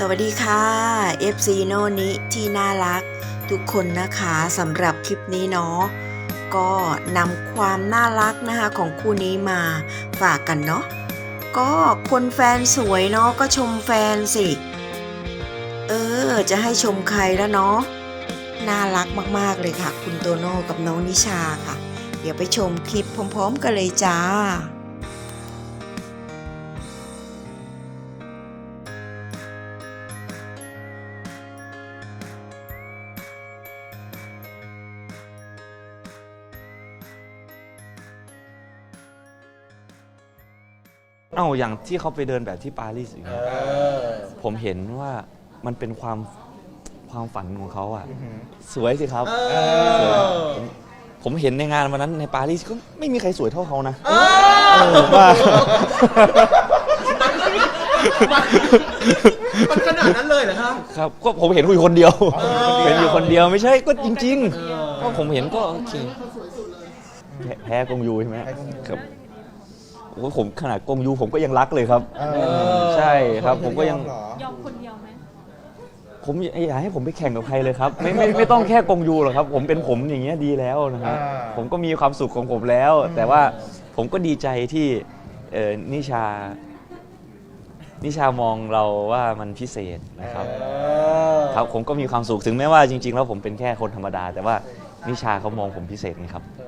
สวัสดีค่ะ FC โนนิที่น่ารัก ทุกคนนะคะสำหรับคลิปนี้เนาะก็นำความน่ารักนะคะของคู่นี้มาฝากกันเนาะก็คนแฟนสวยเนาะก็ชมแฟนสิ เออ จะให้ชมใครแล้วเนาะน่ารักมากๆเลยค่ะ คุณโตโน่กับน้องนิชาค่ะ เดี๋ยวไปชมคลิปพร้อม ๆ กันเลยจ้า เอ้าอย่างที่เขาไปเดินแบบที่ปารีสอย่างเงี้ยผมเห็นว่ามันเป็นความความฝันของเขาอะสวยสิครับสวยผมผมเห็นในงานวันนั้นในปารีสก็ไม่มีใครสวยเท่าเขานะเออว่า มันขนาดนั้นเลยเหรอครับ ครับก็ผมเห็นอยู่คนเดียว เห็นอยู่คนเดียวไม่ใช่ก็จริง ๆ ก็ผมเห็นก็โอเคแพ้แพ้กงยูใช่ไหมครับ โอ้โหผมขนาดกงยูผมก็ยังรักเลยครับใช่ครับผมก็ยังยอมคนเดียวไหมผมอยากให้ผมไปแข่งกับใครเลยครับ ไม่ไม่ไม่ต้องแค่กงยูหรอกครับ ผมเป็นผมอย่างเงี้ยดีแล้วนะครับ อ่า ผมก็มีความสุขของผมแล้ว แต่ว่าผมก็ดีใจที่เอ่อนิชา นิชามองเราว่ามันพิเศษนะครับครับผมก็มีความสุขถึงแม้ว่าจริง ๆ แล้วผมเป็นแค่คนธรรมดา แต่ว่านิชาเขามองผมพิเศษไงครับเอ